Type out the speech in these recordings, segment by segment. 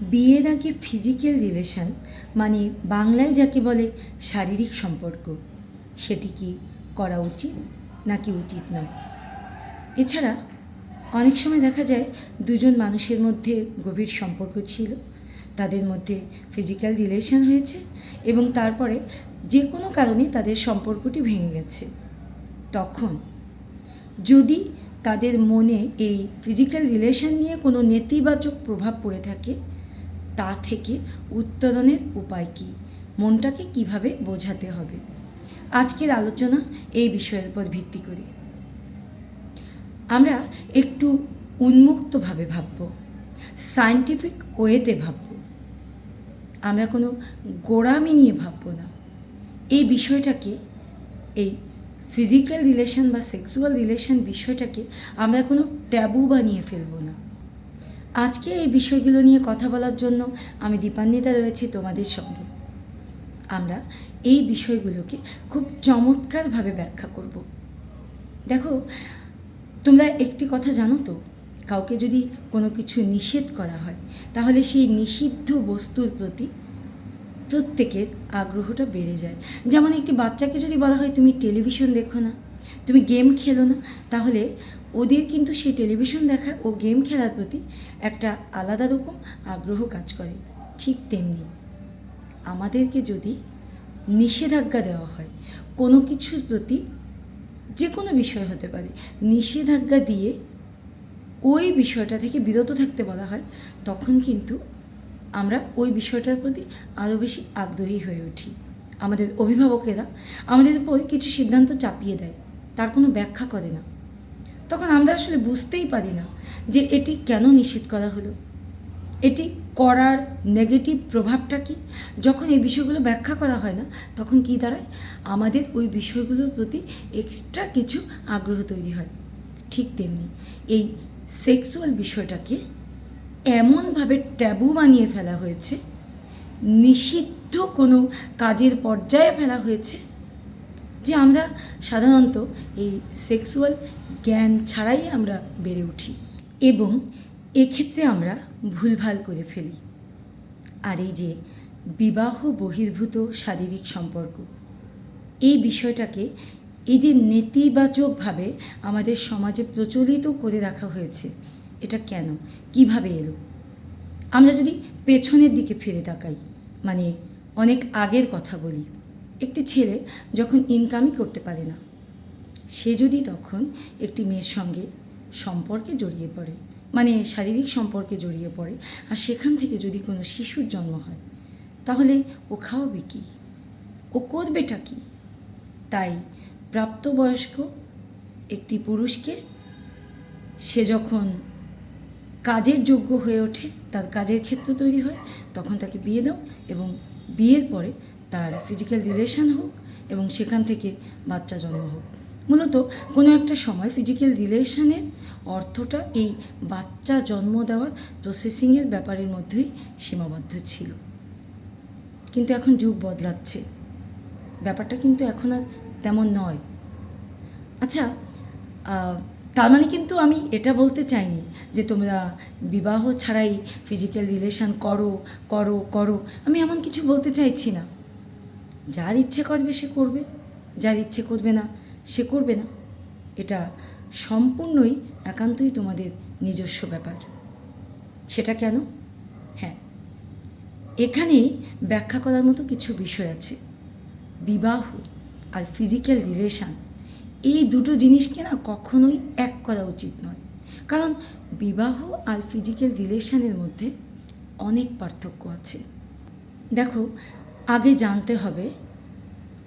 বিয়ের আগে physical relation মানে বাংলায় যাকে বলে শারীরিক সম্পর্ক, সেটি কি করা উচিত নাকি উচিত নয়? এছাড়া অনেক সময় দেখা যায় দুজন মানুষের মধ্যে গভীর সম্পর্ক ছিল, তাদের মধ্যে ফিজিক্যাল রিলেশন হয়েছে এবং তারপরে যে কোনো কারণে তাদের সম্পর্কটি ভেঙে গেছে। তখন যদি তাদের মনে এই ফিজিক্যাল রিলেশন নিয়ে কোনো নেতিবাচক প্রভাব পড়ে থাকে তা থেকে উত্তরণের উপায় কী? মনটাকে কীভাবে বোঝাতে হবে? আজকের আলোচনা এই বিষয়ের উপর ভিত্তি করে। আমরা একটু উন্মুক্তভাবে ভাবব সায়েন্টিফিক ওয়েতে ভাবব। আমরা কোনো গোড়ামি নিয়ে ভাবব না। এই বিষয়টাকে, এই ফিজিক্যাল রিলেশন বা সেক্সুয়াল রিলেশন বিষয়টাকে আমরা কোনো ট্যাবু বানিয়ে ফেলব না। আজকে এই বিষয়গুলো নিয়ে কথা বলার জন্য আমি দীপান্বিতা রয়েছি তোমাদের সঙ্গে। আমরা এই বিষয়গুলোকে খুব চমৎকারভাবে ব্যাখ্যা করব। দেখো, তোমরা একটি কথা জানো তো, কাউকে যদি কোনো কিছু নিষেধ করা হয়, তাহলে সেই নিষিদ্ধ বস্তুর প্রতি প্রত্যেকের আগ্রহটা বেড়ে যায়। যেমন একটি বাচ্চাকে যদি বলা হয়, তুমি টেলিভিশন দেখো না, তুমি গেম খেলো না, তাহলে ওদের কিন্তু সেই টেলিভিশন দেখা ও গেম খেলার প্রতি একটা আলাদা রকম আগ্রহ কাজ করে, ঠিক তেমনি। আমাদেরকে যদি নিষেধাজ্ঞা দেওয়া হয়, কোনো কিছুর প্রতি যে কোনো বিষয় হতে পারে, নিষেধাজ্ঞা দিয়ে ওই বিষয়টা থেকে বিরত থাকতে বলা হয়, তখন কিন্তু আমরা ওই বিষয়টার প্রতি আরও বেশি আগ্রহী হয়ে উঠি। আমাদের অভিভাবকেরা আমাদের উপর কিছু সিদ্ধান্ত চাপিয়ে দেয়, তার কোনো ব্যাখ্যা করে না। তখন আমরা আসলে বুঝতেই পারি না যে এটি কেন নিষেধ করা হলো। এটি করার নেগেটিভ প্রভাবটা কি? যখন এই বিষয়গুলো ব্যাখ্যা করা হয় না, তখন কি দাঁড়ায়? আমাদের ওই বিষয়গুলোর প্রতি এক্সট্রা কিছু আগ্রহ তৈরি হয়। ঠিক তেমনি এই সেক্সুয়াল বিষয়টাকে এমনভাবে ট্যাবু বানিয়ে ফেলা হয়েছে, নিষিদ্ধ কোনো কাজের পর্যায়ে ফেলা হয়েছে যে আমরা সাধারণত এই সেক্সুয়াল জ্ঞান ছাড়াই আমরা বেড়ে উঠি এবং এক্ষেত্রে আমরা ভুলভাল করে ফেলি। আর এই যে বিবাহ বহির্ভূত শারীরিক সম্পর্ক, এই বিষয়টাকে এই যে নেতিবাচকভাবে আমাদের সমাজে প্রচলিত করে রাখা হয়েছে, এটা কেন? কীভাবে এলো? আমরা যদি পেছনের দিকে ফিরে তাকাই মানে অনেক আগের কথা বলি, একটি ছেলে যখন ইনকামই করতে পারে না সে যদি তখন একটি মেয়ের সঙ্গে সম্পর্কে জড়িয়ে পড়ে মানে শারীরিক সম্পর্কে জড়িয়ে পড়ে, আর সেখান থেকে যদি কোনো শিশুর জন্ম হয়, তাহলে ও খাওয়াবে কি? ও করবেটা কি? তাই প্রাপ্তবয়স্ক একটি পুরুষকে সে যখন কাজের যোগ্য হয়ে ওঠে, তার কাজের ক্ষেত্র তৈরি হয়, তখন তাকে বিয়ে দাও এবং বিয়ের পরে তার ফিজিক্যাল রিলেশন হোক এবং সেখান থেকে বাচ্চা জন্ম হোক। মূলত কোনো একটা সময় ফিজিক্যাল রিলেশনের অর্থটা এই বাচ্চা জন্ম দেওয়ার প্রসেসিংয়ের ব্যাপারের মধ্যেই সীমাবদ্ধ ছিল। কিন্তু এখন যুগ বদলাচ্ছে। ব্যাপারটা কিন্তু এখন আর তেমন নয়। আচ্ছা তার মানে কিন্তু আমি এটা বলতে চাইনি যে তোমরা বিবাহ ছাড়াই ফিজিক্যাল রিলেশন করো করো করো। আমি এমন কিছু বলতে চাইছি না। যার ইচ্ছে করবে সে করবে, যার ইচ্ছে করবে না সে করবে না। এটা সম্পূর্ণই একান্তই তোমাদের নিজস্ব ব্যাপার। সেটা কেন? হ্যাঁ এখানেই ব্যাখ্যা করার মতো কিছু বিষয় আছে। বিবাহ আর ফিজিক্যাল রিলেশান এই দুটো জিনিসকে না কখনোই এক করা উচিত নয়। কারণ বিবাহ আর ফিজিক্যাল রিলেশানের মধ্যে অনেক পার্থক্য আছে। দেখো, আগে জানতে হবে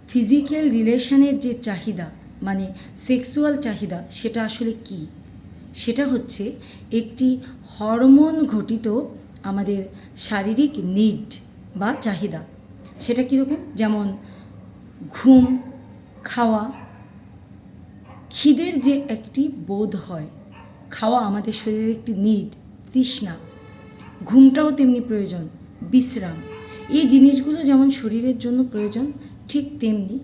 ফিজিক্যাল রিলেশানের যে চাহিদা মানে সেক্সুয়াল চাহিদা সেটা আসলে কি? সেটা হচ্ছে একটি হরমোন ঘটিত আমাদের শারীরিক নিড বা চাহিদা। সেটা কীরকম? যেমন ঘুম, খাওয়া। খিদের যে একটি বোধ হয়, খাওয়া আমাদের শরীরের একটি নিড তৃষ্ণা। ঘুমটাও তেমনি প্রয়োজন, বিশ্রাম। এই জিনিসগুলো যেমন শরীরের জন্য প্রয়োজন, ঠিক তেমনি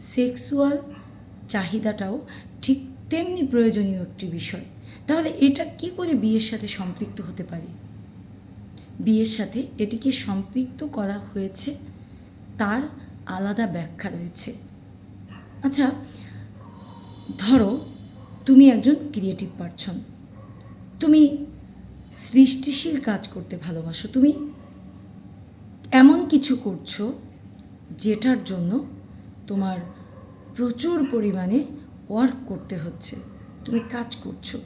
সেক্সুয়াল চাহিদাটাও ঠিক তেমনি প্রয়োজনীয় একটি বিষয়। তাহলে এটা কি করে বিয়ের সাথে সম্পৃক্ত হতে পারে? বিয়ের সাথে এটিকে সম্পৃক্ত করা হয়েছে, তার আলাদা ব্যাখ্যা রয়েছে। আচ্ছা ধরো তুমি একজন ক্রিয়েটিভ পারসন তুমি সৃষ্টিশীল কাজ করতে ভালোবাসো। তুমি এমন কিছু করছ যেটার জন্য তোমার প্রচুর পরিমাণে ওয়ার্ক করতে হচ্ছে। তুমি কাজ করছ।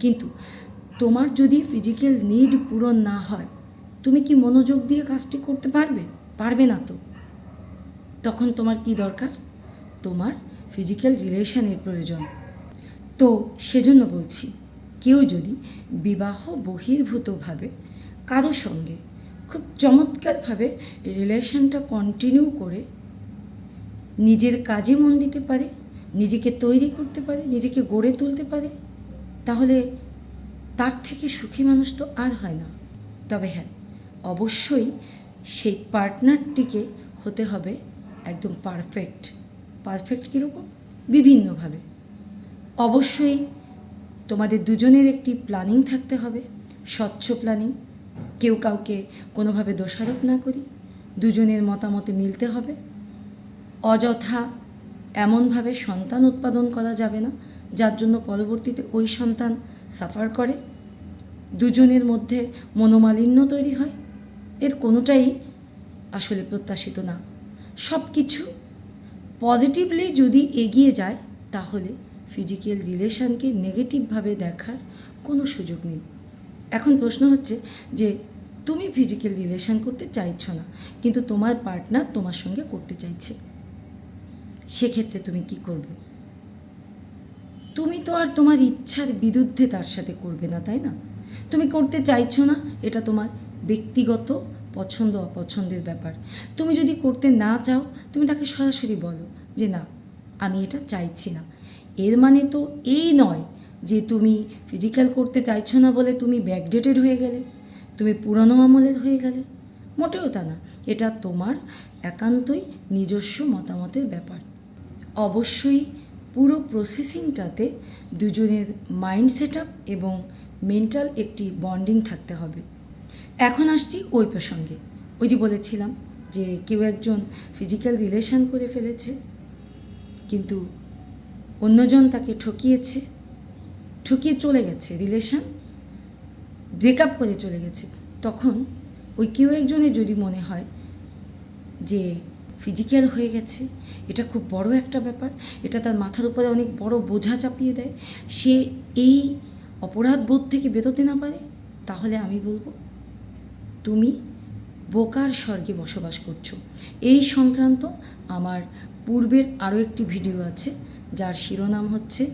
কিন্তু তোমার যদি ফিজিক্যাল নিড পূরণ না হয়, তুমি কি মনোযোগ দিয়ে কাজটি করতে পারবে? পারবে না তো। তখন তোমার কি দরকার? তোমার ফিজিক্যাল রিলেশনের প্রয়োজন। তো সেজন্য বলছি, কেউ যদি বিবাহ বহির্ভূতভাবে কারও সঙ্গে খুব চমৎকারভাবে রিলেশনটা কন্টিনিউ করে নিজের কাজে মন দিতে পারে, নিজেকে তৈরি করতে পারে, নিজেকে গড়ে তুলতে পারে, তাহলে তার থেকে সুখী মানুষ তো আর হয় না। তবে হ্যাঁ অবশ্যই সেই পার্টনারটিকে হতে হবে একদম পারফেক্ট পারফেক্ট কীরকম? বিভিন্নভাবে। অবশ্যই তোমাদের দুজনের একটি প্ল্যানিং থাকতে হবে, স্বচ্ছ প্ল্যানিং, কেউ কাউকে কোনোভাবে দোষারোপ না করি, দুজনের মতামতে মিলতে হবে অযথা এমনভাবে সন্তান উৎপাদন করা যাবে না, যার জন্য পরবর্তীতে ওই সন্তান সাফার করে। দুজনের মধ্যে মনোমালিন্য তৈরি হয়। এর কোনোটাই আসলে প্রত্যাশিত না। সব কিছু পজিটিভলি যদি এগিয়ে যায়, তাহলে ফিজিক্যাল রিলেশনকে নেগেটিভভাবে দেখার কোনো সুযোগ নেই। এখন প্রশ্ন হচ্ছে যে, তুমি ফিজিক্যাল রিলেশান করতে চাইছো না, কিন্তু তোমার পার্টনার তোমার সঙ্গে করতে চাইছে। সেক্ষেত্রে তুমি কি করবে? তুমি তো আর তোমার ইচ্ছার বিরুদ্ধে তার সাথে করবে না, তাই না? তুমি করতে চাইছো না, এটা তোমার ব্যক্তিগত পছন্দ, অপছন্দের ব্যাপার। তুমি যদি করতে না চাও, তুমি তাকে সরাসরি বলো যে, না, আমি এটা চাইছি না। এর মানে তো এই নয় যে তুমি ফিজিক্যাল করতে চাইছো না বলে তুমি ব্যাকডেটেড হয়ে গেলে, তুমি পুরনো আমলের হয়ে গেলে। মোটেও তা না, এটা তোমার একান্তই নিজস্ব মতামতের ব্যাপার। অবশ্যই পুরো প্রসেসিংটাতে দুজনের মাইন্ড সেট এবং মেন্টাল একটি বন্ডিং থাকতে হবে। এখন আসছি ওই প্রসঙ্গে ওই যে বলেছিলাম যে কেউ একজন ফিজিক্যাল রিলেশন করে ফেলেছে, কিন্তু অন্যজন তাকে ঠকিয়েছে, ঠকিয়ে চলে গেছে রিলেশন ব্রেকআপ করে চলে গেছে। তখন ওই কেউ একজনের যদি মনে হয় যে ফিজিক্যাল হয়ে গেছে। এটা খুব বড় একটা ব্যাপার। এটা তার মাথার উপরে অনেক বড় বোঝা চাপিয়ে দেয়। সে এই অপরাধ বোধ থেকে বেরোতে না পারে, তাহলে আমি বলব, তুমি বোকার স্বর্গে বসবাস করছ। এই সংক্রান্ত আমার পূর্বের আরও একটি ভিডিও আছে, যার শিরোনাম হচ্ছে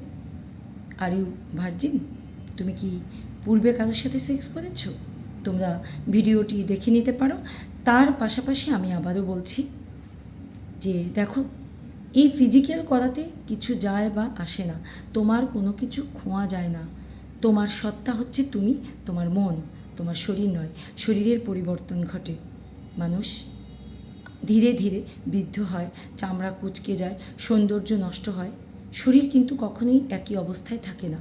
আর ইউ ভার্জিন তুমি কি পূর্বে কারোর সাথে সেক্স করেছ? তোমরা ভিডিওটি দেখে নিতে পারো। তার পাশাপাশি আমি আবারও বলছি যে দেখো, এই ফিজিক্যাল করাতে কিছু যায় বা আসে না। তোমার কোনো কিছু খোঁয়া যায় না। তোমার সত্তা হচ্ছে তুমি, তোমার মন, তোমার শরীর নয়। শরীরের পরিবর্তন ঘটে। মানুষ ধীরে ধীরে বৃদ্ধ হয়, চামড়া কুচকে যায়, সৌন্দর্য নষ্ট হয়। শরীর কিন্তু কখনোই একই অবস্থায় থাকে না।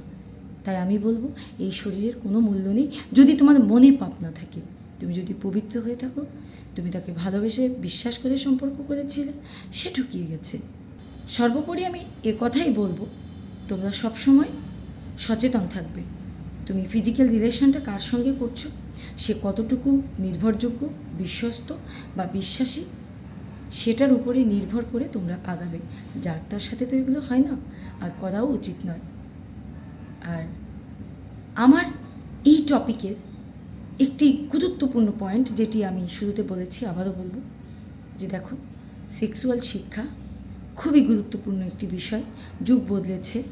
তাই আমি বলব, এই শরীরের কোনো মূল্য নেই। যদি তোমার মনে পাপ না থাকে। তুমি যদি পবিত্র হয়ে থাকো, তুমি তাকে ভালোবেসে বিশ্বাস করে সম্পর্ক করেছিলে, সে ঠকিয়ে গেছে। সর্বোপরি আমি এ কথাই বলব, তোমরা সবসময় সচেতন থাকবে। তুমি ফিজিক্যাল রিলেশনটা কার সঙ্গে করছ? সে কতটুকু নির্ভরযোগ্য, বিশ্বস্ত বা বিশ্বাসী? সেটার উপরে নির্ভর করে তোমরা আগাবে। যার তার সাথে তো এগুলো হয় না, আর করাও উচিত নয়। আর আমার এই টপিকের একটি গুরুত্বপূর্ণ পয়েন্ট যেটি আমি শুরুতে বলেছি, আবারও বলব, যে দেখো সেক্সুয়াল শিক্ষা খুবই গুরুত্বপূর্ণ একটি বিষয়। যুগ বদলেছে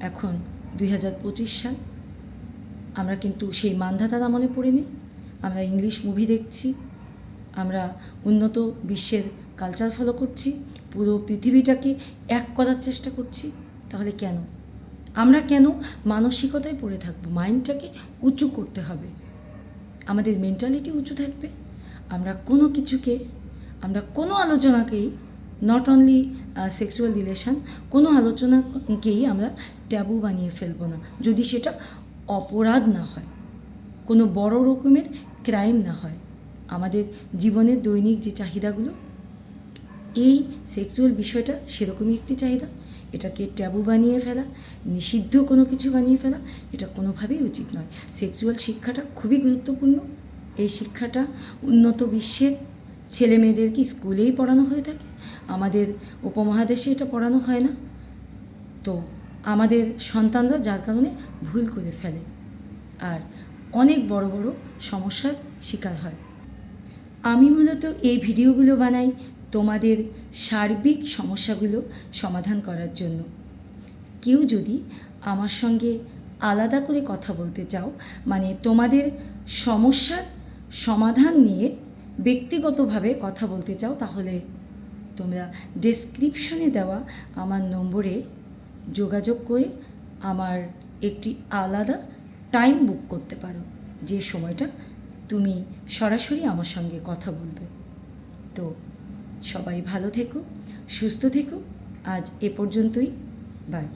এখন দুই হাজার পঁচিশ সাল। আমরা কিন্তু সেই মান্ধাতার আমলে পড়িনি আমরা ইংলিশ মুভি দেখছি, আমরা উন্নত বিশ্বের কালচার ফলো করছি, পুরো পৃথিবীটাকে এক করার চেষ্টা করছি, তাহলে কেন? আমরা কেন মানসিকতায় পড়ে থাকব? মাইন্ডটাকে উঁচু করতে হবে। আমাদের মেন্টালিটি উঁচু থাকবে। আমরা কোনো কিছুকে, আমরা কোনো আলোচনাকেই নট অনলি সেক্সুয়াল রিলেশন কোনো আলোচনাকেই আমরা ট্যাবু বানিয়ে ফেলব না। যদি সেটা অপরাধ না হয়, কোনো বড় রকমের ক্রাইম না হয়, আমাদের জীবনের দৈনিক যে চাহিদাগুলো, এই সেক্সুয়াল বিষয়টা সেরকমই একটি চাহিদা। এটাকে ট্যাবু বানিয়ে ফেলা, নিষিদ্ধ কোনো কিছু বানিয়ে ফেলা, এটা কোনোভাবেই উচিত নয়। সেক্সুয়াল শিক্ষাটা খুবই গুরুত্বপূর্ণ। এই শিক্ষাটা উন্নত বিশ্বের ছেলে মেয়েদেরকে স্কুলেই পড়ানো হয়ে থাকে। আমাদের উপমহাদেশে এটা পড়ানো হয় না। তো আমাদের সন্তানরা যার কারণে ভুল করে ফেলে। আর অনেক বড় বড় সমস্যার শিকার হয়। আমি মূলত এই ভিডিওগুলো বানাই তোমাদের সার্বিক সমস্যাগুলো সমাধান করার জন্য। কেউ যদি আমার সঙ্গে আলাদা করে কথা বলতে চাও মানে তোমাদের সমস্যার সমাধান নিয়ে ব্যক্তিগতভাবে কথা বলতে চাও, তাহলে তোমরা ডেসক্রিপশনে দেওয়া আমার নম্বরে যোগাযোগ করে আমার একটি আলাদা টাইম বুক করতে পারো, যে সময়টা তুমি সরাসরি আমার সঙ্গে কথা বলবে। তো সবাই ভালো থেকো সুস্থ থেকো। আজ এ পর্যন্তই। বাই